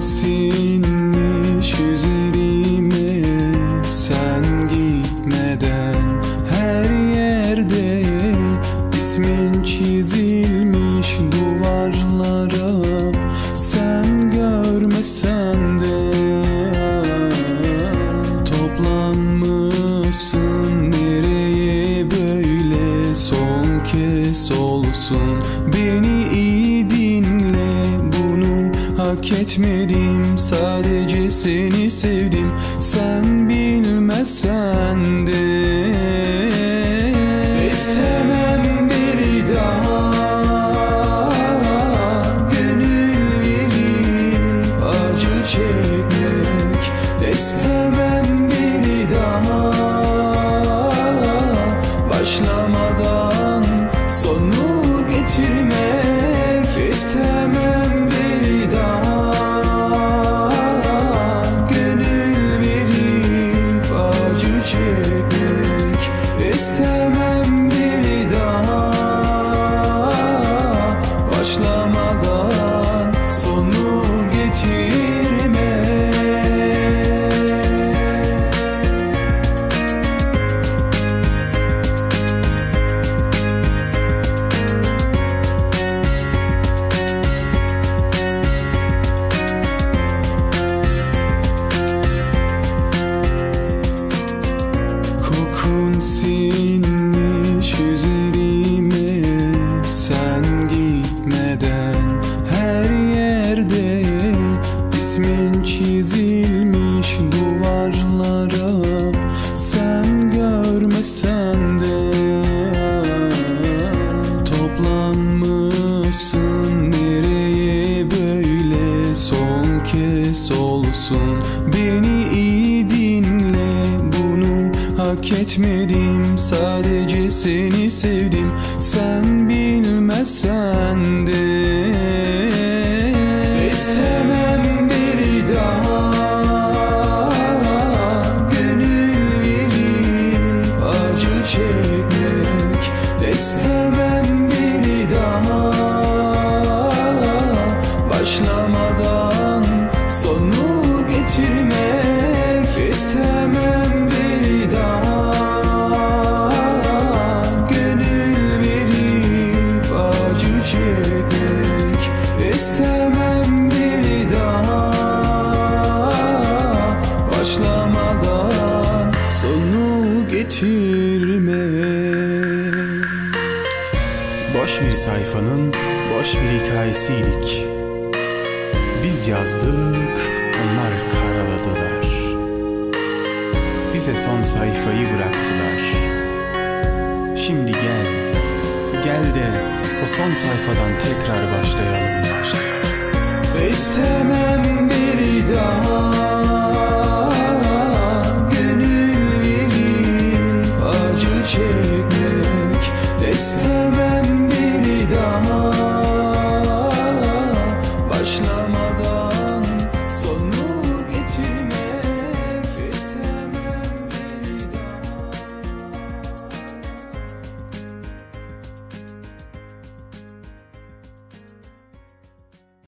sinmiş üzerime sen gitmeden her yerde ismin çizilmiş duvarlara sen görmesen de toplanmışsın nereye böyle son kez olsun beni iyi hak etmedim. Sadece seni sevdim. Sen bilmezsen çizilmiş duvarlara Sen görmesen de Toplanmışsın. Nereye böyle son kez olsun? Beni iyi dinle bunu hak etmedim. Sadece seni sevdim sen bilmezsen de change. Boş bir sayfanın boş bir hikayesiydik. Biz yazdık, onlar karaladılar. Bize son sayfayı bıraktılar. Şimdi gel, gel de o son sayfadan tekrar başlayalım. İstemem bir daha